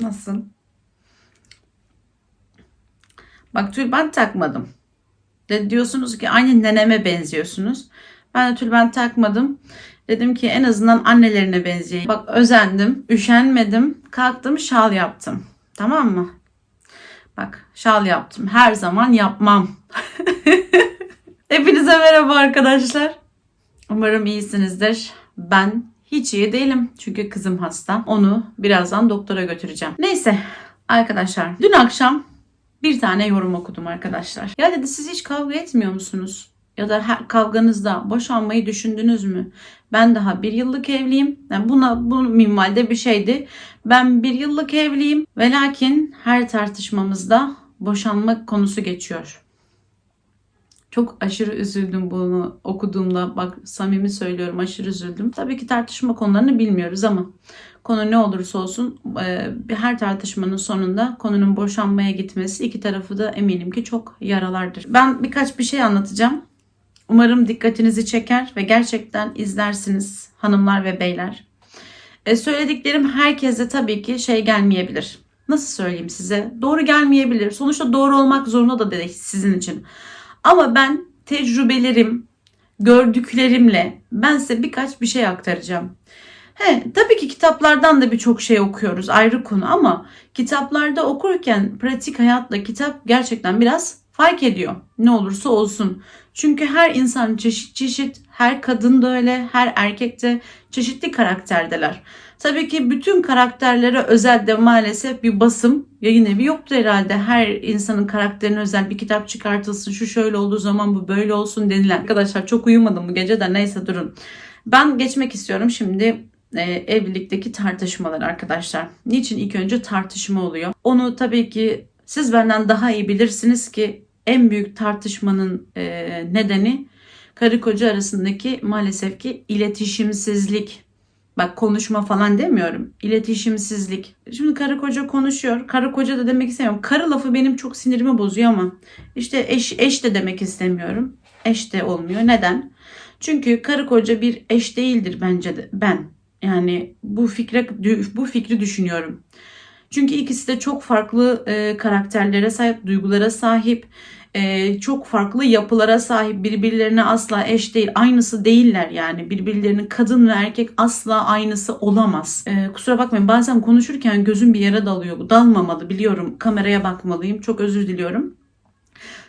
Nasıl? Bak tülbent takmadım. De diyorsunuz ki aynı neneme benziyorsunuz. Ben de tülbent takmadım. Dedim ki en azından annelerine benzeyeyim. Bak özendim, üşenmedim. Kalktım şal yaptım. Tamam mı? Bak şal yaptım. Her zaman yapmam. Hepinize merhaba arkadaşlar. Umarım iyisinizdir. Ben hiç iyi değilim. Çünkü kızım hasta. Onu birazdan doktora götüreceğim. Neyse arkadaşlar. Dün akşam bir tane yorum okudum arkadaşlar. Ya dedi siz hiç kavga etmiyor musunuz? Ya da her kavganızda boşanmayı düşündünüz mü? Ben daha bir yıllık evliyim. Yani buna bu minvalde bir şeydi. Ben bir yıllık evliyim ve lakin her tartışmamızda boşanma konusu geçiyor. Çok aşırı üzüldüm bunu okuduğumda. Bak samimi söylüyorum aşırı üzüldüm. Tabii ki tartışma konularını bilmiyoruz ama konu ne olursa olsun e, her tartışmanın sonunda konunun boşanmaya gitmesi iki tarafı da eminim ki çok yaralardır. Ben birkaç bir şey anlatacağım. Umarım dikkatinizi çeker ve gerçekten izlersiniz hanımlar ve beyler. E, söylediklerim herkese tabii ki şey gelmeyebilir. Nasıl söyleyeyim size? Doğru gelmeyebilir. Sonuçta doğru olmak zorunda da değil sizin için. Ama ben tecrübelerim, gördüklerimle ben size birkaç bir şey aktaracağım. He, tabii ki kitaplardan da birçok şey okuyoruz ayrı konu ama kitaplarda okurken pratik hayatla kitap gerçekten biraz fark ediyor. Ne olursa olsun. Çünkü her insan çeşit çeşit, her kadın da öyle, her erkek de çeşitli karakterdeler. Tabii ki bütün karakterlere özel de maalesef bir basım yayın evi yoktu herhalde. Her insanın karakterine özel bir kitap çıkartılsın. Şu şöyle olduğu zaman bu böyle olsun denilen. Arkadaşlar çok uyumadım bu gece de neyse durun. Ben geçmek istiyorum şimdi e, evlilikteki tartışmalar arkadaşlar. Niçin ilk önce tartışma oluyor? Onu tabii ki siz benden daha iyi bilirsiniz ki en büyük tartışmanın e, nedeni karı koca arasındaki maalesef ki iletişimsizlik. Bak konuşma falan demiyorum. İletişimsizlik. Şimdi karı koca konuşuyor. Karı koca da demek istemiyorum. Karı lafı benim çok sinirimi bozuyor ama işte eş, eş de demek istemiyorum. Eş de olmuyor. Neden? Çünkü karı koca bir eş değildir bence de ben. Yani bu fikre bu fikri düşünüyorum. Çünkü ikisi de çok farklı e, karakterlere sahip, duygulara sahip, e, çok farklı yapılara sahip, birbirlerine asla eş değil, aynısı değiller yani. Birbirlerinin kadın ve erkek asla aynısı olamaz. E, kusura bakmayın bazen konuşurken gözüm bir yere dalıyor. Bu dalmamalı biliyorum. Kameraya bakmalıyım. Çok özür diliyorum.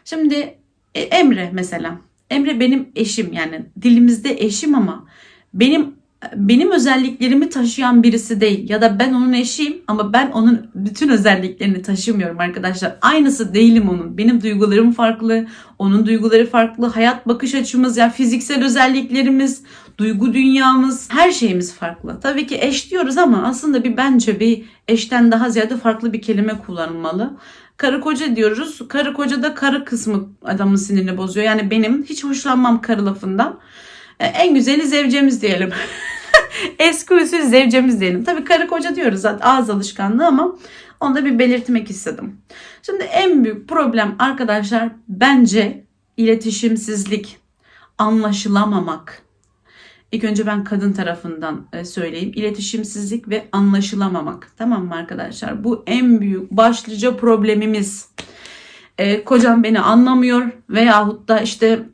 Şimdi e, Emre mesela. Emre benim eşim yani dilimizde eşim ama benim benim özelliklerimi taşıyan birisi değil ya da ben onun eşiyim ama ben onun bütün özelliklerini taşımıyorum arkadaşlar. Aynısı değilim onun. Benim duygularım farklı, onun duyguları farklı, hayat bakış açımız ya fiziksel özelliklerimiz, duygu dünyamız, her şeyimiz farklı. Tabii ki eş diyoruz ama aslında bir bence bir eşten daha ziyade farklı bir kelime kullanılmalı. Karı koca diyoruz. Karı koca da karı kısmı adamın sinirini bozuyor. Yani benim hiç hoşlanmam karı lafından. En güzeli zevcemiz diyelim. Eski usul zevcemiz diyelim. Tabii karı koca diyoruz zaten ağız alışkanlığı ama onu da bir belirtmek istedim. Şimdi en büyük problem arkadaşlar bence iletişimsizlik, anlaşılamamak. İlk önce ben kadın tarafından e, söyleyeyim. İletişimsizlik ve anlaşılamamak. Tamam mı arkadaşlar? Bu en büyük başlıca problemimiz. Ee, kocam beni anlamıyor veyahut da işte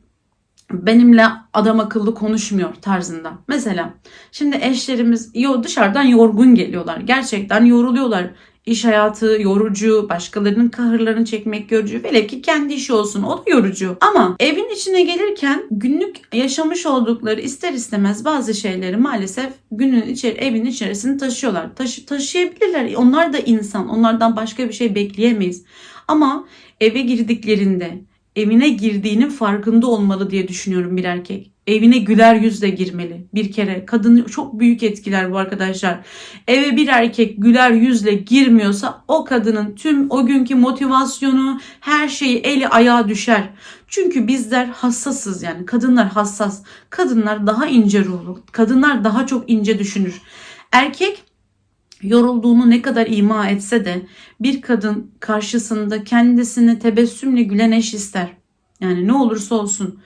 benimle adam akıllı konuşmuyor tarzında. Mesela şimdi eşlerimiz yo dışarıdan yorgun geliyorlar. Gerçekten yoruluyorlar. İş hayatı yorucu, başkalarının kahırlarını çekmek yorucu. Velev ki kendi işi olsun o da yorucu. Ama evin içine gelirken günlük yaşamış oldukları ister istemez bazı şeyleri maalesef günün içeri, evin içerisini taşıyorlar. Taşı, taşıyabilirler. Onlar da insan. Onlardan başka bir şey bekleyemeyiz. Ama eve girdiklerinde evine girdiğinin farkında olmalı diye düşünüyorum bir erkek. Evine güler yüzle girmeli bir kere. Kadını çok büyük etkiler bu arkadaşlar. Eve bir erkek güler yüzle girmiyorsa o kadının tüm o günkü motivasyonu, her şeyi eli ayağa düşer. Çünkü bizler hassasız yani kadınlar hassas. Kadınlar daha ince ruhlu. Kadınlar daha çok ince düşünür. Erkek yorulduğunu ne kadar ima etse de bir kadın karşısında kendisini tebessümle gülen eş ister. Yani ne olursa olsun.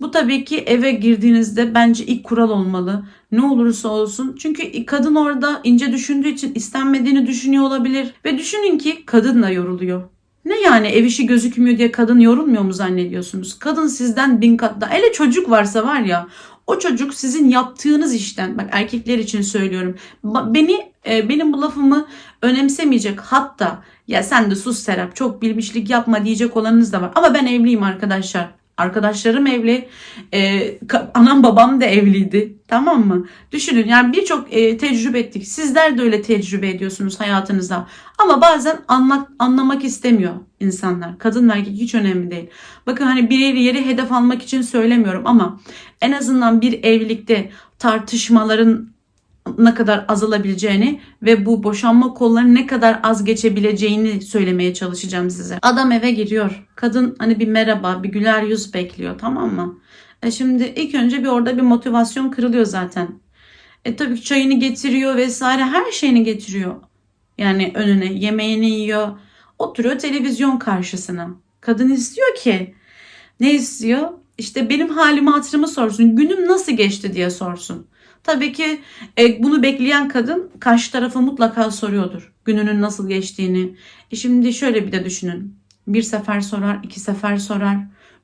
Bu tabii ki eve girdiğinizde bence ilk kural olmalı. Ne olursa olsun. Çünkü kadın orada ince düşündüğü için istenmediğini düşünüyor olabilir. Ve düşünün ki kadın da yoruluyor. Ne yani ev işi gözükmüyor diye kadın yorulmuyor mu zannediyorsunuz? Kadın sizden bin kat daha. Hele çocuk varsa var ya o çocuk sizin yaptığınız işten bak erkekler için söylüyorum. Beni e, benim bu lafımı önemsemeyecek hatta ya sen de sus Serap çok bilmişlik yapma diyecek olanınız da var. Ama ben evliyim arkadaşlar. Arkadaşlarım evli. E, ka- anam babam da evliydi. Tamam mı? Düşünün yani birçok e, tecrübe ettik. Sizler de öyle tecrübe ediyorsunuz hayatınızda. Ama bazen anlak, anlamak istemiyor insanlar. Kadın ve erkek hiç önemli değil. Bakın hani bir yeri hedef almak için söylemiyorum ama en azından bir evlilikte tartışmaların ne kadar azalabileceğini ve bu boşanma kollarının ne kadar az geçebileceğini söylemeye çalışacağım size. Adam eve giriyor. Kadın hani bir merhaba, bir güler yüz bekliyor tamam mı? E şimdi ilk önce bir orada bir motivasyon kırılıyor zaten. E tabii ki çayını getiriyor vesaire her şeyini getiriyor. Yani önüne yemeğini yiyor. Oturuyor televizyon karşısına. Kadın istiyor ki ne istiyor? İşte benim halimi hatırımı sorsun. Günüm nasıl geçti diye sorsun. Tabii ki e, bunu bekleyen kadın karşı tarafa mutlaka soruyordur. Gününün nasıl geçtiğini. E şimdi şöyle bir de düşünün. Bir sefer sorar, iki sefer sorar,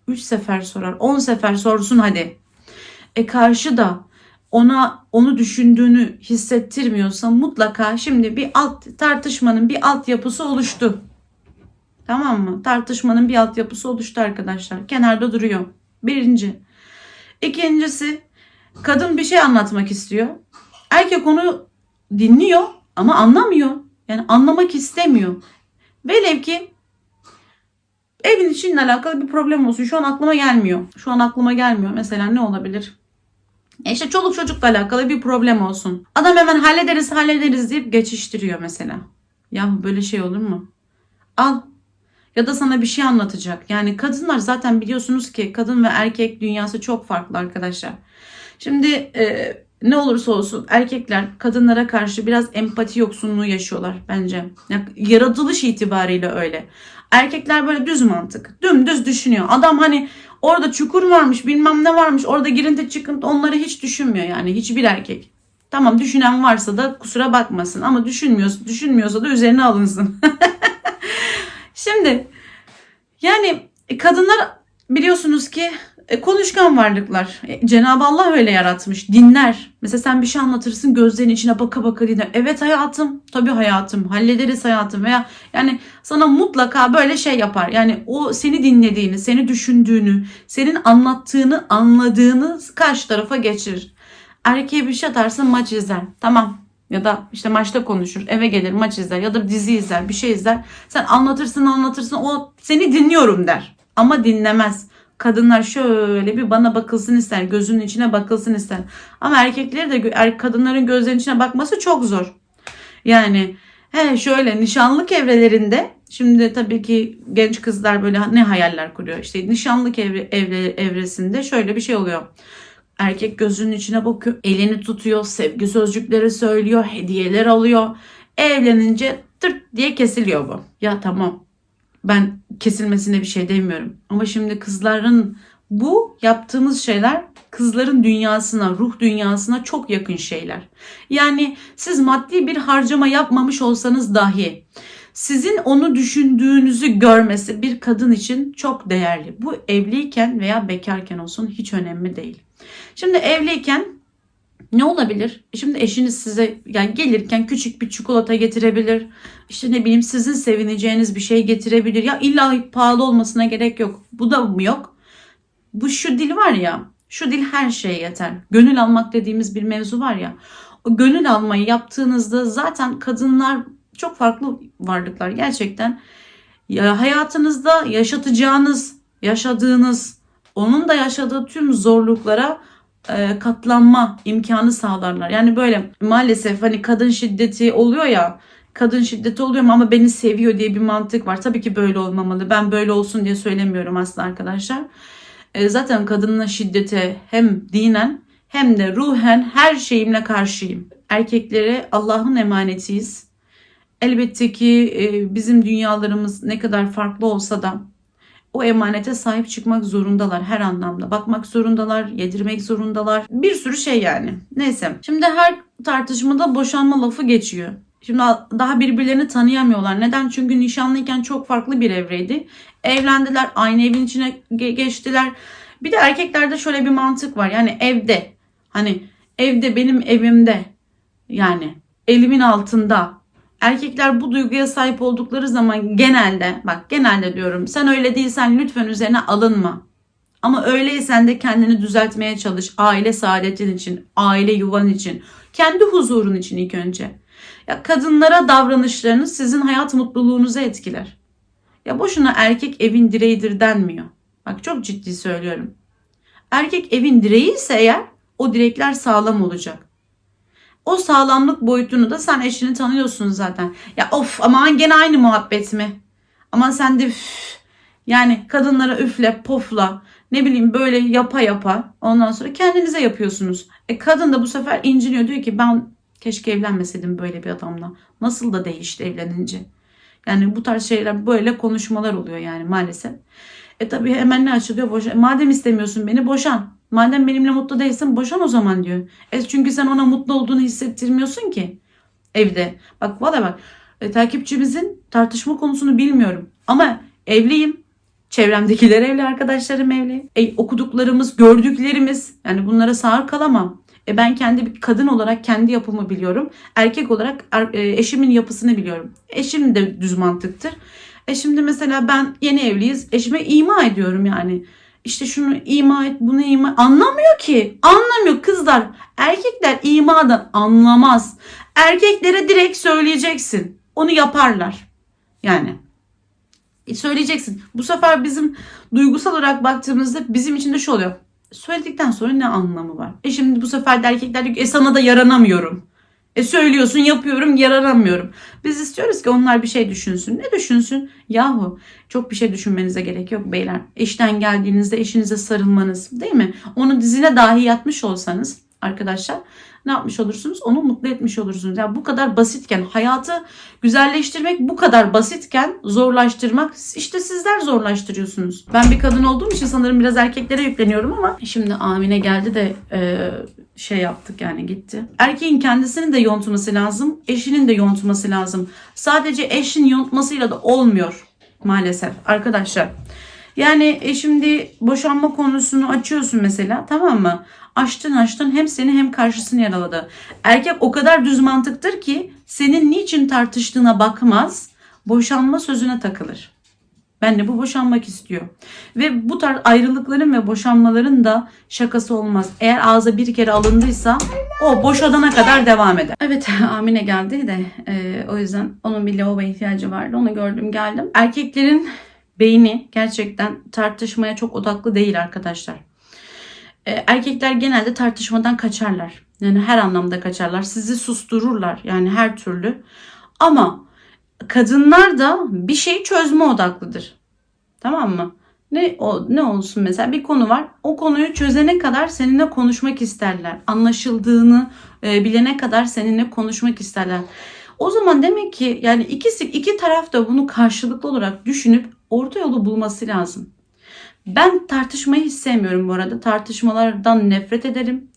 üç sefer sorar, on sefer sorsun hadi. E karşı da ona onu düşündüğünü hissettirmiyorsa mutlaka şimdi bir alt tartışmanın bir altyapısı oluştu. Tamam mı? Tartışmanın bir altyapısı oluştu arkadaşlar. Kenarda duruyor. Birinci. İkincisi kadın bir şey anlatmak istiyor. Erkek onu dinliyor ama anlamıyor. Yani anlamak istemiyor. Velev ki evin içinle alakalı bir problem olsun. Şu an aklıma gelmiyor. Şu an aklıma gelmiyor. Mesela ne olabilir? E işte çoluk çocukla alakalı bir problem olsun. Adam hemen hallederiz hallederiz deyip geçiştiriyor mesela. Ya böyle şey olur mu? Al. Ya da sana bir şey anlatacak. Yani kadınlar zaten biliyorsunuz ki kadın ve erkek dünyası çok farklı arkadaşlar. Şimdi e, ne olursa olsun erkekler kadınlara karşı biraz empati yoksunluğu yaşıyorlar bence. Yani yaratılış itibariyle öyle. Erkekler böyle düz mantık. Dümdüz düşünüyor. Adam hani orada çukur varmış bilmem ne varmış orada girinti çıkıntı onları hiç düşünmüyor yani hiçbir erkek. Tamam düşünen varsa da kusura bakmasın ama düşünmüyorsa, düşünmüyorsa da üzerine alınsın. Şimdi yani e, kadınlar biliyorsunuz ki e, konuşkan varlıklar. E, Cenab-ı Allah öyle yaratmış. Dinler. Mesela sen bir şey anlatırsın gözlerinin içine baka baka dinler. Evet hayatım. Tabii hayatım. Hallederiz hayatım. Veya yani sana mutlaka böyle şey yapar. Yani o seni dinlediğini, seni düşündüğünü, senin anlattığını, anladığını karşı tarafa geçirir. Erkeğe bir şey atarsın maç izler. Tamam. Ya da işte maçta konuşur, eve gelir, maç izler ya da dizi izler, bir şey izler. Sen anlatırsın, anlatırsın, o seni dinliyorum der. Ama dinlemez. Kadınlar şöyle bir bana bakılsın ister, gözünün içine bakılsın ister. Ama erkekleri de er, kadınların gözlerinin içine bakması çok zor. Yani he şöyle nişanlık evrelerinde şimdi tabii ki genç kızlar böyle ne hayaller kuruyor. İşte nişanlık evre, evre, evresinde şöyle bir şey oluyor. Erkek gözünün içine bakıyor, elini tutuyor, sevgi sözcükleri söylüyor, hediyeler alıyor. Evlenince tırt diye kesiliyor bu. Ya tamam ben kesilmesine bir şey demiyorum. Ama şimdi kızların bu yaptığımız şeyler kızların dünyasına, ruh dünyasına çok yakın şeyler. Yani siz maddi bir harcama yapmamış olsanız dahi sizin onu düşündüğünüzü görmesi bir kadın için çok değerli. Bu evliyken veya bekarken olsun hiç önemli değil. Şimdi evliyken ne olabilir? Şimdi eşiniz size yani gelirken küçük bir çikolata getirebilir. İşte ne bileyim sizin sevineceğiniz bir şey getirebilir. Ya illa pahalı olmasına gerek yok. Bu da mı yok? Bu şu dil var ya. Şu dil her şeye yeter. Gönül almak dediğimiz bir mevzu var ya. O gönül almayı yaptığınızda zaten kadınlar çok farklı varlıklar gerçekten. Ya hayatınızda yaşatacağınız, yaşadığınız, onun da yaşadığı tüm zorluklara e, katlanma imkanı sağlarlar. Yani böyle maalesef hani kadın şiddeti oluyor ya kadın şiddeti oluyor ama beni seviyor diye bir mantık var. Tabii ki böyle olmamalı. Ben böyle olsun diye söylemiyorum aslında arkadaşlar. E, zaten kadının şiddete hem dinen hem de ruhen her şeyimle karşıyım. Erkeklere Allah'ın emanetiyiz. Elbette ki e, bizim dünyalarımız ne kadar farklı olsa da o emanete sahip çıkmak zorundalar her anlamda. Bakmak zorundalar, yedirmek zorundalar. Bir sürü şey yani. Neyse. Şimdi her tartışmada boşanma lafı geçiyor. Şimdi daha birbirlerini tanıyamıyorlar. Neden? Çünkü nişanlıyken çok farklı bir evreydi. Evlendiler, aynı evin içine ge- geçtiler. Bir de erkeklerde şöyle bir mantık var. Yani evde, hani evde benim evimde yani elimin altında erkekler bu duyguya sahip oldukları zaman genelde bak genelde diyorum sen öyle değilsen lütfen üzerine alınma. Ama öyleysen de kendini düzeltmeye çalış. Aile saadetin için, aile yuvan için, kendi huzurun için ilk önce. Ya kadınlara davranışlarınız sizin hayat mutluluğunuzu etkiler. Ya boşuna erkek evin direğidir denmiyor. Bak çok ciddi söylüyorum. Erkek evin direği ise eğer o direkler sağlam olacak. O sağlamlık boyutunu da sen eşini tanıyorsun zaten. Ya of aman gene aynı muhabbet mi? Aman sen de üf. yani kadınlara üfle pofla ne bileyim böyle yapa yapa ondan sonra kendinize yapıyorsunuz. E kadın da bu sefer inciniyor diyor ki ben keşke evlenmeseydim böyle bir adamla. Nasıl da değişti evlenince. Yani bu tarz şeyler böyle konuşmalar oluyor yani maalesef. E tabi hemen ne açılıyor? Boşan. Madem istemiyorsun beni boşan. Madem benimle mutlu değilsin boşan o zaman diyor. E çünkü sen ona mutlu olduğunu hissettirmiyorsun ki evde. Bak valla bak e, takipçimizin tartışma konusunu bilmiyorum. Ama evliyim. Çevremdekiler evli, arkadaşlarım evli. E, okuduklarımız, gördüklerimiz yani bunlara sağır kalamam. E, ben kendi bir kadın olarak kendi yapımı biliyorum. Erkek olarak er- e, eşimin yapısını biliyorum. Eşim de düz mantıktır. E şimdi mesela ben yeni evliyiz. Eşime ima ediyorum yani. İşte şunu ima et, bunu ima Anlamıyor ki. Anlamıyor kızlar. Erkekler imadan anlamaz. Erkeklere direkt söyleyeceksin. Onu yaparlar. Yani. E, söyleyeceksin. Bu sefer bizim duygusal olarak baktığımızda bizim için de şu oluyor. Söyledikten sonra ne anlamı var? E şimdi bu sefer de erkekler diyor ki e sana da yaranamıyorum. E söylüyorsun yapıyorum yaranamıyorum. Biz istiyoruz ki onlar bir şey düşünsün. Ne düşünsün? Yahu çok bir şey düşünmenize gerek yok beyler. İşten geldiğinizde eşinize sarılmanız değil mi? Onu dizine dahi yatmış olsanız arkadaşlar ne yapmış olursunuz? Onu mutlu etmiş olursunuz. Yani bu kadar basitken hayatı güzelleştirmek bu kadar basitken zorlaştırmak işte sizler zorlaştırıyorsunuz. Ben bir kadın olduğum için sanırım biraz erkeklere yükleniyorum ama şimdi Amine geldi de e, şey yaptık yani gitti. Erkeğin kendisinin de yontması lazım, eşinin de yontması lazım. Sadece eşin yontmasıyla da olmuyor maalesef arkadaşlar. Yani e şimdi boşanma konusunu açıyorsun mesela tamam mı? Açtın açtın hem seni hem karşısını yaraladı. Erkek o kadar düz mantıktır ki senin niçin tartıştığına bakmaz. Boşanma sözüne takılır. Ben de bu boşanmak istiyor. Ve bu tarz ayrılıkların ve boşanmaların da şakası olmaz. Eğer ağza bir kere alındıysa o boşadana kadar devam eder. Evet Amine geldi de e, o yüzden onun bir lavabo ihtiyacı vardı. Onu gördüm geldim. Erkeklerin beyni gerçekten tartışmaya çok odaklı değil arkadaşlar. E, erkekler genelde tartışmadan kaçarlar. Yani her anlamda kaçarlar. Sizi sustururlar yani her türlü. Ama kadınlar da bir şeyi çözme odaklıdır. Tamam mı? Ne o ne olsun mesela bir konu var. O konuyu çözene kadar seninle konuşmak isterler. Anlaşıldığını e, bilene kadar seninle konuşmak isterler. O zaman demek ki yani ikisi iki taraf da bunu karşılıklı olarak düşünüp orta yolu bulması lazım. Ben tartışmayı hiç sevmiyorum bu arada. Tartışmalardan nefret ederim.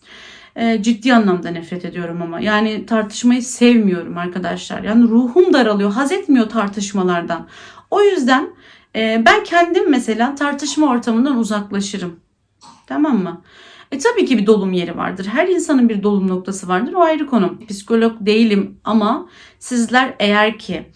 E, ciddi anlamda nefret ediyorum ama. Yani tartışmayı sevmiyorum arkadaşlar. Yani ruhum daralıyor. Haz etmiyor tartışmalardan. O yüzden e, ben kendim mesela tartışma ortamından uzaklaşırım. Tamam mı? E tabii ki bir dolum yeri vardır. Her insanın bir dolum noktası vardır. O ayrı konu. Psikolog değilim ama sizler eğer ki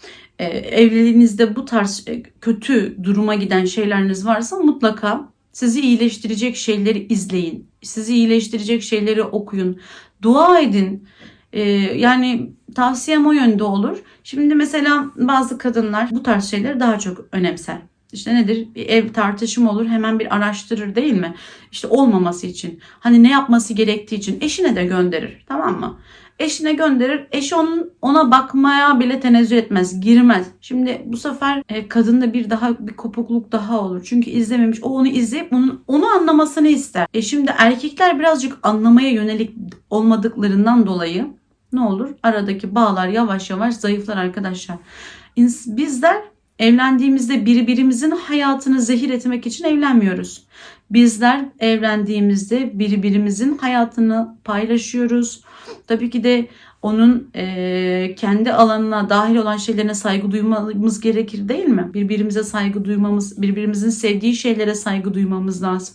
evliliğinizde bu tarz e, kötü duruma giden şeyleriniz varsa mutlaka sizi iyileştirecek şeyleri izleyin. Sizi iyileştirecek şeyleri okuyun. Dua edin. E, yani tavsiyem o yönde olur. Şimdi mesela bazı kadınlar bu tarz şeyleri daha çok önemser. İşte nedir? Bir ev tartışımı olur hemen bir araştırır değil mi? İşte olmaması için. Hani ne yapması gerektiği için eşine de gönderir. Tamam mı? Eşine gönderir. Eşi onun ona bakmaya bile tenezzül etmez. Girmez. Şimdi bu sefer e, kadında bir daha bir kopukluk daha olur. Çünkü izlememiş. O onu izleyip onun onu anlamasını ister. E şimdi erkekler birazcık anlamaya yönelik olmadıklarından dolayı ne olur? Aradaki bağlar yavaş yavaş zayıflar arkadaşlar. Bizler evlendiğimizde birbirimizin hayatını zehir etmek için evlenmiyoruz. Bizler evlendiğimizde birbirimizin hayatını paylaşıyoruz. Tabii ki de onun eee, kendi alanına dahil olan şeylerine saygı duymamız gerekir değil mi? Birbirimize saygı duymamız, birbirimizin sevdiği şeylere saygı duymamız lazım.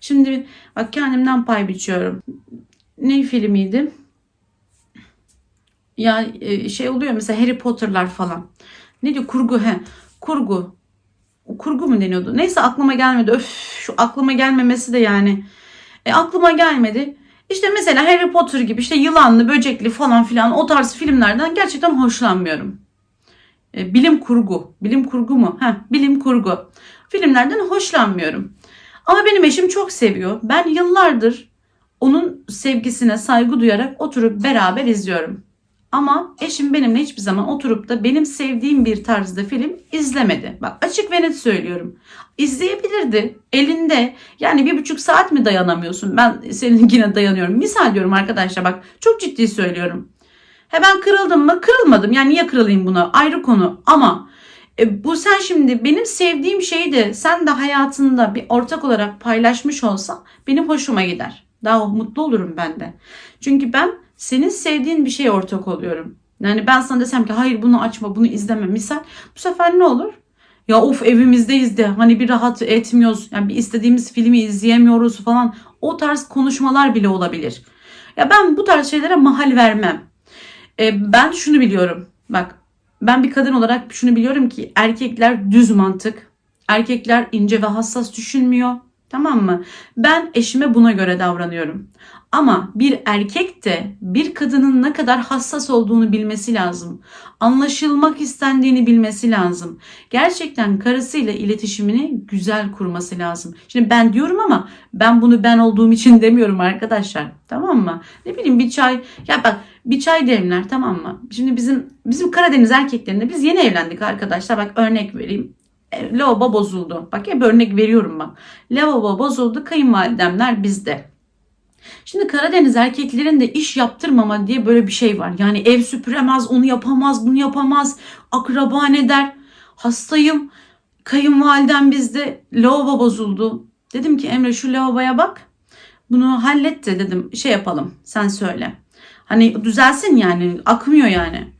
Şimdi bak kendimden pay biçiyorum. Ne filmiydi? Ya e, şey oluyor mesela Harry Potter'lar falan. Ne diyor kurgu he. Kurgu. Kurgu mu deniyordu? Neyse aklıma gelmedi. Öf şu aklıma gelmemesi de yani. E, aklıma gelmedi. İşte mesela Harry Potter gibi işte yılanlı, böcekli falan filan o tarz filmlerden gerçekten hoşlanmıyorum. E, bilim kurgu. Bilim kurgu mu? Heh, bilim kurgu. Filmlerden hoşlanmıyorum. Ama benim eşim çok seviyor. Ben yıllardır onun sevgisine saygı duyarak oturup beraber izliyorum. Ama eşim benimle hiçbir zaman oturup da benim sevdiğim bir tarzda film izlemedi. Bak açık ve net söylüyorum. İzleyebilirdi. Elinde. Yani bir buçuk saat mi dayanamıyorsun? Ben seninkine dayanıyorum. Misal diyorum arkadaşlar bak. Çok ciddi söylüyorum. He ben kırıldım mı? Kırılmadım. Yani niye kırılayım buna? Ayrı konu. Ama e, bu sen şimdi benim sevdiğim şeyi de sen de hayatında bir ortak olarak paylaşmış olsan benim hoşuma gider. Daha mutlu olurum ben de. Çünkü ben senin sevdiğin bir şeye ortak oluyorum. Yani ben sana desem ki hayır bunu açma bunu izleme misal bu sefer ne olur? Ya of evimizdeyiz de hani bir rahat etmiyoruz. Yani bir istediğimiz filmi izleyemiyoruz falan. O tarz konuşmalar bile olabilir. Ya ben bu tarz şeylere mahal vermem. E, ben şunu biliyorum. Bak ben bir kadın olarak şunu biliyorum ki erkekler düz mantık. Erkekler ince ve hassas düşünmüyor. Tamam mı? Ben eşime buna göre davranıyorum. Ama bir erkek de bir kadının ne kadar hassas olduğunu bilmesi lazım. Anlaşılmak istendiğini bilmesi lazım. Gerçekten karısıyla iletişimini güzel kurması lazım. Şimdi ben diyorum ama ben bunu ben olduğum için demiyorum arkadaşlar. Tamam mı? Ne bileyim bir çay ya bak bir çay demler tamam mı? Şimdi bizim bizim Karadeniz erkeklerinde biz yeni evlendik arkadaşlar. Bak örnek vereyim. E, Lavabo bozuldu. Bak hep örnek veriyorum bak. Lavabo bozuldu. Kayınvalidemler bizde. Şimdi Karadeniz erkeklerinde iş yaptırmama diye böyle bir şey var. Yani ev süpüremez, onu yapamaz, bunu yapamaz. Akraba ne der? Hastayım. Kayınvalidem bizde lavabo bozuldu. Dedim ki Emre şu lavaboya bak. Bunu hallet de dedim şey yapalım sen söyle. Hani düzelsin yani akmıyor yani.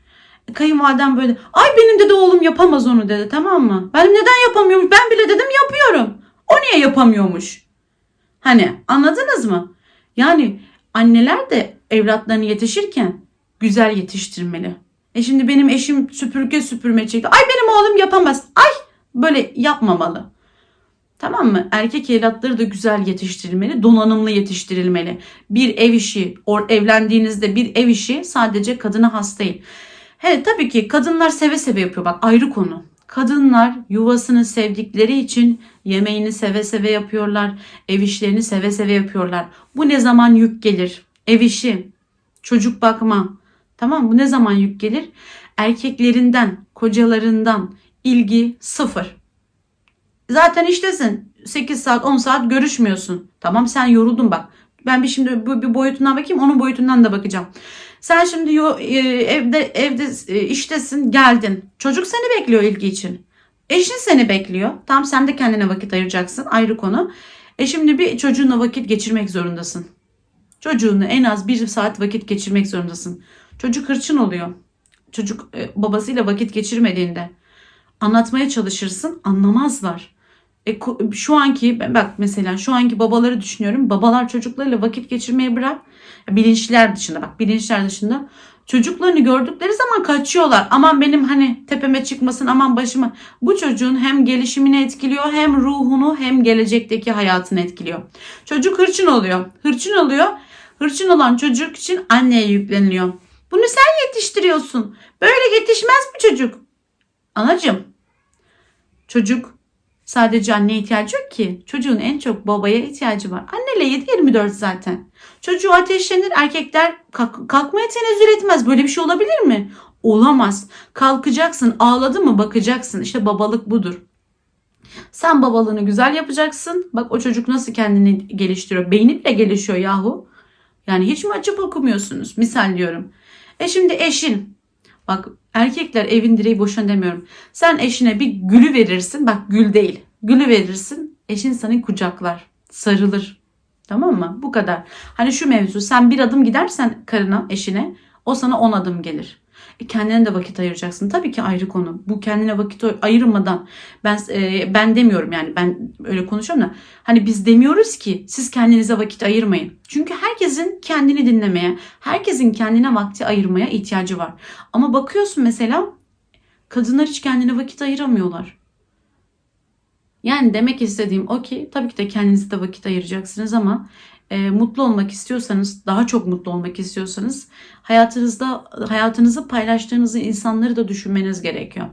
Kayınvalidem böyle ay benim dedi oğlum yapamaz onu dedi tamam mı? Ben neden yapamıyormuş? Ben bile dedim yapıyorum. O niye yapamıyormuş? Hani anladınız mı? Yani anneler de evlatlarını yetişirken güzel yetiştirmeli. E şimdi benim eşim süpürge süpürme çekti. Ay benim oğlum yapamaz. Ay böyle yapmamalı. Tamam mı? Erkek evlatları da güzel yetiştirilmeli, donanımlı yetiştirilmeli. Bir ev işi, or evlendiğinizde bir ev işi sadece kadına has değil. He tabii ki kadınlar seve seve yapıyor bak ayrı konu. Kadınlar yuvasını sevdikleri için yemeğini seve seve yapıyorlar, ev işlerini seve seve yapıyorlar. Bu ne zaman yük gelir? Ev işi, çocuk bakma. Tamam? Bu ne zaman yük gelir? Erkeklerinden, kocalarından ilgi sıfır. Zaten iştesin. 8 saat 10 saat görüşmüyorsun. Tamam sen yoruldun bak. Ben bir şimdi bu bir boyutundan bakayım onun boyutundan da bakacağım. Sen şimdi yo, e, evde evde e, iştesin geldin. Çocuk seni bekliyor ilgi için. Eşin seni bekliyor. Tam sen de kendine vakit ayıracaksın ayrı konu. E şimdi bir çocuğunla vakit geçirmek zorundasın. Çocuğunla en az bir saat vakit geçirmek zorundasın. Çocuk hırçın oluyor. Çocuk e, babasıyla vakit geçirmediğinde anlatmaya çalışırsın anlamazlar. E, şu anki bak mesela şu anki babaları düşünüyorum. Babalar çocuklarıyla vakit geçirmeyi bırak. Bilinçler dışında bak bilinçler dışında. Çocuklarını gördükleri zaman kaçıyorlar. Aman benim hani tepeme çıkmasın aman başıma. Bu çocuğun hem gelişimini etkiliyor hem ruhunu hem gelecekteki hayatını etkiliyor. Çocuk hırçın oluyor. Hırçın oluyor. Hırçın olan çocuk için anneye yükleniliyor. Bunu sen yetiştiriyorsun. Böyle yetişmez bu çocuk. Anacım. Çocuk sadece anneye ihtiyacı yok ki. Çocuğun en çok babaya ihtiyacı var. Anneyle 7-24 zaten. Çocuğu ateşlenir erkekler kalk- kalkmaya tenezzül etmez. Böyle bir şey olabilir mi? Olamaz. Kalkacaksın ağladı mı bakacaksın. İşte babalık budur. Sen babalığını güzel yapacaksın. Bak o çocuk nasıl kendini geliştiriyor. Beyni bile gelişiyor yahu. Yani hiç mi açıp okumuyorsunuz? Misal diyorum. E şimdi eşin Bak erkekler evin direği boşuna demiyorum. Sen eşine bir gülü verirsin. Bak gül değil. Gülü verirsin. Eşin seni kucaklar. Sarılır. Tamam mı? Bu kadar. Hani şu mevzu sen bir adım gidersen karına, eşine o sana on adım gelir. Kendine de vakit ayıracaksın. Tabii ki ayrı konu. Bu kendine vakit ayırmadan ben e, ben demiyorum yani ben öyle konuşuyorum da hani biz demiyoruz ki siz kendinize vakit ayırmayın. Çünkü herkesin kendini dinlemeye, herkesin kendine vakti ayırmaya ihtiyacı var. Ama bakıyorsun mesela kadınlar hiç kendine vakit ayıramıyorlar. Yani demek istediğim o ki tabii ki de kendinize de vakit ayıracaksınız ama e, mutlu olmak istiyorsanız, daha çok mutlu olmak istiyorsanız hayatınızda hayatınızı paylaştığınız insanları da düşünmeniz gerekiyor.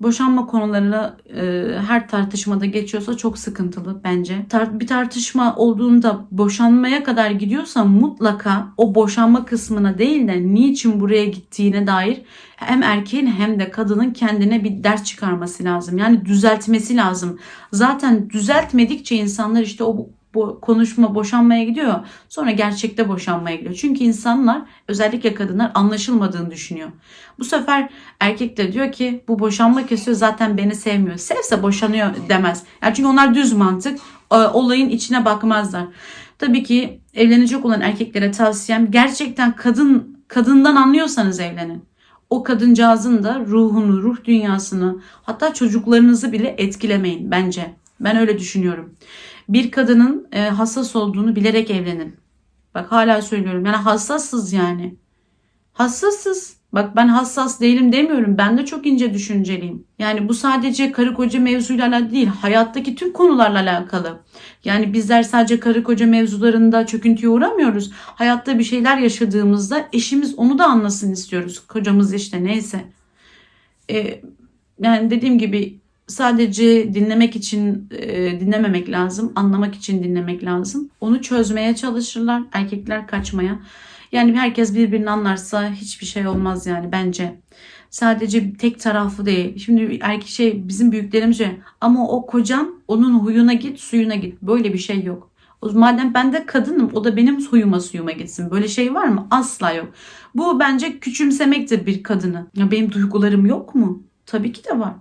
Boşanma konularını e, her tartışmada geçiyorsa çok sıkıntılı bence. Tar- bir tartışma olduğunda boşanmaya kadar gidiyorsa mutlaka o boşanma kısmına değil de niçin buraya gittiğine dair hem erkeğin hem de kadının kendine bir ders çıkarması lazım. Yani düzeltmesi lazım. Zaten düzeltmedikçe insanlar işte o bu konuşma boşanmaya gidiyor. Sonra gerçekte boşanmaya gidiyor. Çünkü insanlar özellikle kadınlar anlaşılmadığını düşünüyor. Bu sefer erkek de diyor ki bu boşanma kesiyor zaten beni sevmiyor. Sevse boşanıyor demez. Yani çünkü onlar düz mantık olayın içine bakmazlar. Tabii ki evlenecek olan erkeklere tavsiyem gerçekten kadın kadından anlıyorsanız evlenin. O kadıncağızın da ruhunu, ruh dünyasını hatta çocuklarınızı bile etkilemeyin bence. Ben öyle düşünüyorum bir kadının e, hassas olduğunu bilerek evlenin. Bak hala söylüyorum. Yani hassassız yani. Hassasız. Bak ben hassas değilim demiyorum. Ben de çok ince düşünceliyim. Yani bu sadece karı koca mevzuyla alakalı değil. Hayattaki tüm konularla alakalı. Yani bizler sadece karı koca mevzularında çöküntüye uğramıyoruz. Hayatta bir şeyler yaşadığımızda eşimiz onu da anlasın istiyoruz. Kocamız işte neyse. Ee, yani dediğim gibi sadece dinlemek için e, dinlememek lazım. Anlamak için dinlemek lazım. Onu çözmeye çalışırlar. Erkekler kaçmaya. Yani herkes birbirini anlarsa hiçbir şey olmaz yani bence. Sadece tek taraflı değil. Şimdi erkek şey bizim büyüklerimiz şey ama o kocan onun huyuna git suyuna git. Böyle bir şey yok. O madem ben de kadınım o da benim huyuma suyuma gitsin. Böyle şey var mı? Asla yok. Bu bence küçümsemektir bir kadını. Ya benim duygularım yok mu? Tabii ki de var.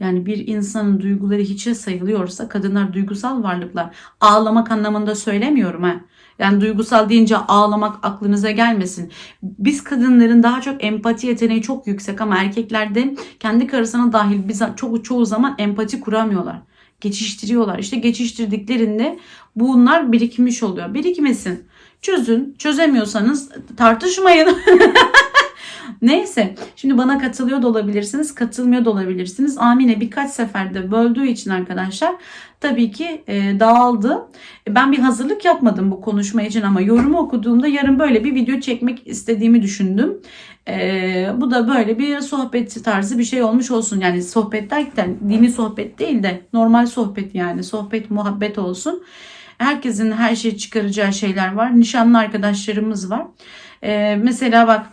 Yani bir insanın duyguları hiçe sayılıyorsa kadınlar duygusal varlıklar. Ağlamak anlamında söylemiyorum ha. Yani duygusal deyince ağlamak aklınıza gelmesin. Biz kadınların daha çok empati yeteneği çok yüksek ama erkeklerde kendi karısına dahil biz çok çoğu zaman empati kuramıyorlar. Geçiştiriyorlar. İşte geçiştirdiklerinde bunlar birikmiş oluyor. Birikmesin. Çözün. Çözemiyorsanız tartışmayın. Neyse şimdi bana katılıyor da olabilirsiniz katılmıyor da olabilirsiniz. Amine birkaç seferde böldüğü için arkadaşlar tabii ki e, dağıldı. Ben bir hazırlık yapmadım bu konuşma için ama yorumu okuduğumda yarın böyle bir video çekmek istediğimi düşündüm. E, bu da böyle bir sohbet tarzı bir şey olmuş olsun. Yani sohbet derken dini sohbet değil de normal sohbet yani sohbet muhabbet olsun. Herkesin her şey çıkaracağı şeyler var. Nişanlı arkadaşlarımız var. Ee, mesela bak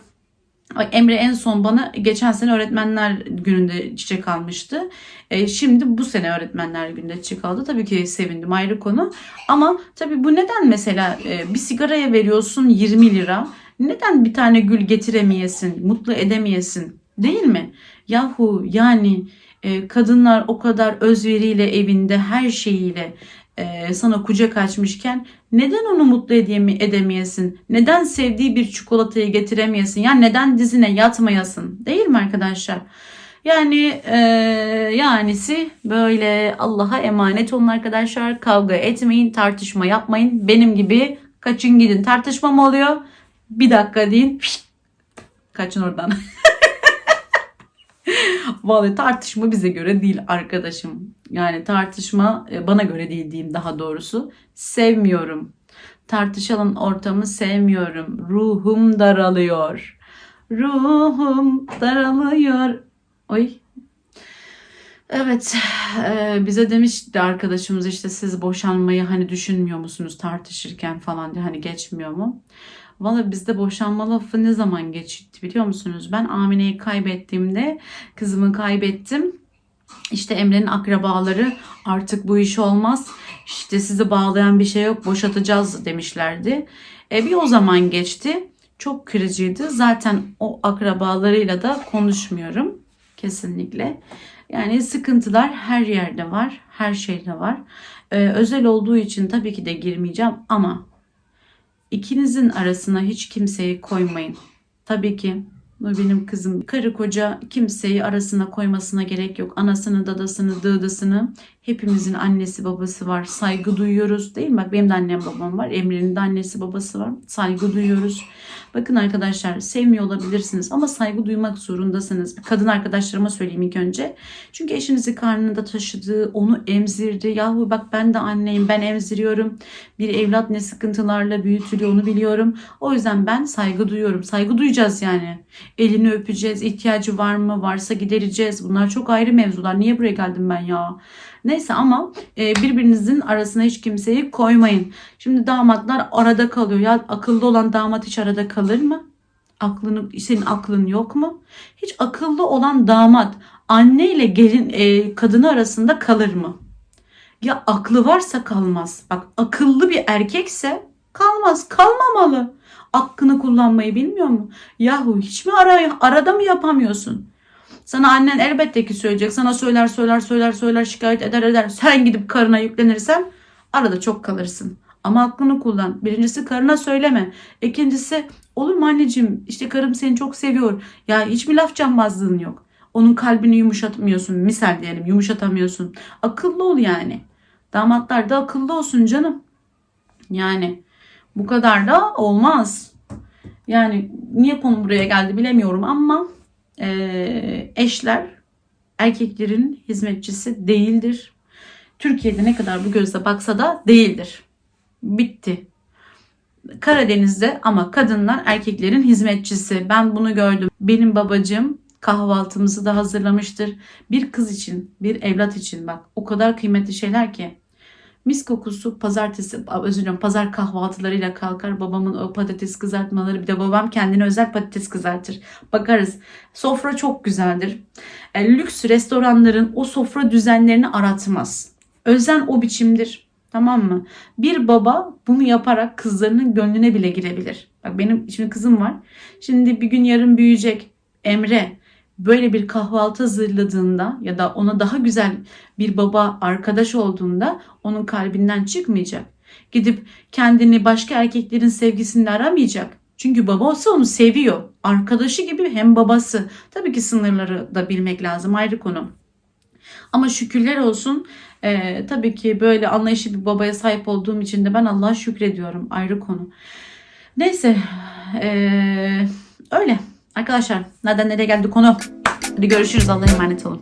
Emre en son bana geçen sene öğretmenler gününde çiçek almıştı. E, şimdi bu sene öğretmenler gününde çiçek aldı. Tabii ki sevindim ayrı konu. Ama tabii bu neden mesela e, bir sigaraya veriyorsun 20 lira. Neden bir tane gül getiremeyesin, mutlu edemeyesin değil mi? Yahu yani e, kadınlar o kadar özveriyle evinde her şeyiyle e, sana kucak açmışken neden onu mutlu edeme edemeyesin? Neden sevdiği bir çikolatayı getiremeyesin? Yani neden dizine yatmayasın? Değil mi arkadaşlar? Yani e, yanisi böyle Allah'a emanet olun arkadaşlar. Kavga etmeyin, tartışma yapmayın. Benim gibi kaçın gidin. Tartışma mı oluyor? Bir dakika deyin. Kaçın oradan. Vallahi tartışma bize göre değil arkadaşım. Yani tartışma e, bana göre değil diyeyim daha doğrusu. Sevmiyorum. Tartışalım ortamı sevmiyorum. Ruhum daralıyor. Ruhum daralıyor. Oy. Evet e, bize demişti arkadaşımız işte siz boşanmayı hani düşünmüyor musunuz tartışırken falan diye hani geçmiyor mu? Valla bizde boşanma lafı ne zaman geçti biliyor musunuz? Ben Amine'yi kaybettiğimde kızımı kaybettim. İşte Emre'nin akrabaları artık bu iş olmaz. İşte sizi bağlayan bir şey yok boşatacağız demişlerdi. E, bir o zaman geçti. çok kırıcıydı. Zaten o akrabalarıyla da konuşmuyorum kesinlikle. Yani sıkıntılar her yerde var, her şeyde var. Ee, özel olduğu için tabii ki de girmeyeceğim ama ikinizin arasına hiç kimseyi koymayın. Tabii ki bu benim kızım. Karı koca kimseyi arasına koymasına gerek yok. Anasını, dadasını, dıdısını hepimizin annesi babası var. Saygı duyuyoruz değil mi? Bak benim de annem babam var. Emre'nin de annesi babası var. Saygı duyuyoruz. Bakın arkadaşlar sevmiyor olabilirsiniz ama saygı duymak zorundasınız. Kadın arkadaşlarıma söyleyeyim ilk önce. Çünkü eşinizi karnında taşıdı, onu emzirdi. Yahu bak ben de anneyim, ben emziriyorum. Bir evlat ne sıkıntılarla büyütülüyor onu biliyorum. O yüzden ben saygı duyuyorum. Saygı duyacağız yani. Elini öpeceğiz, ihtiyacı var mı? Varsa gidereceğiz. Bunlar çok ayrı mevzular. Niye buraya geldim ben ya? Neyse ama e, birbirinizin arasına hiç kimseyi koymayın. Şimdi damatlar arada kalıyor. Ya akıllı olan damat hiç arada kalır mı? Aklını, senin aklın yok mu? Hiç akıllı olan damat anne ile gelin e, kadını arasında kalır mı? Ya aklı varsa kalmaz. Bak akıllı bir erkekse kalmaz. Kalmamalı. Hakkını kullanmayı bilmiyor mu? Yahu hiç mi ara, arada mı yapamıyorsun? Sana annen elbette ki söyleyecek. Sana söyler söyler söyler söyler şikayet eder eder. Sen gidip karına yüklenirsen arada çok kalırsın. Ama aklını kullan. Birincisi karına söyleme. İkincisi olur mu anneciğim işte karım seni çok seviyor. Ya hiç mi laf cambazlığın yok? Onun kalbini yumuşatmıyorsun. Misal diyelim yumuşatamıyorsun. Akıllı ol yani. Damatlar da akıllı olsun canım. Yani bu kadar da olmaz. Yani niye konu buraya geldi bilemiyorum ama e, eşler erkeklerin hizmetçisi değildir. Türkiye'de ne kadar bu gözle baksa da değildir. Bitti. Karadeniz'de ama kadınlar erkeklerin hizmetçisi. Ben bunu gördüm. Benim babacığım kahvaltımızı da hazırlamıştır. Bir kız için, bir evlat için bak o kadar kıymetli şeyler ki. Mis kokusu pazartesi, özür dilerim pazar kahvaltılarıyla kalkar. Babamın o patates kızartmaları bir de babam kendine özel patates kızartır. Bakarız. Sofra çok güzeldir. E, lüks restoranların o sofra düzenlerini aratmaz. Özen o biçimdir. Tamam mı? Bir baba bunu yaparak kızlarının gönlüne bile girebilir. Bak benim şimdi kızım var. Şimdi bir gün yarın büyüyecek. Emre böyle bir kahvaltı hazırladığında ya da ona daha güzel bir baba arkadaş olduğunda onun kalbinden çıkmayacak. Gidip kendini başka erkeklerin sevgisinde aramayacak. Çünkü babası onu seviyor. Arkadaşı gibi hem babası. Tabii ki sınırları da bilmek lazım ayrı konu. Ama şükürler olsun e, tabii ki böyle anlayışlı bir babaya sahip olduğum için de ben Allah'a şükrediyorum ayrı konu. Neyse e, öyle arkadaşlar nereden nereye geldi konu. Hadi görüşürüz Allah'a emanet olun.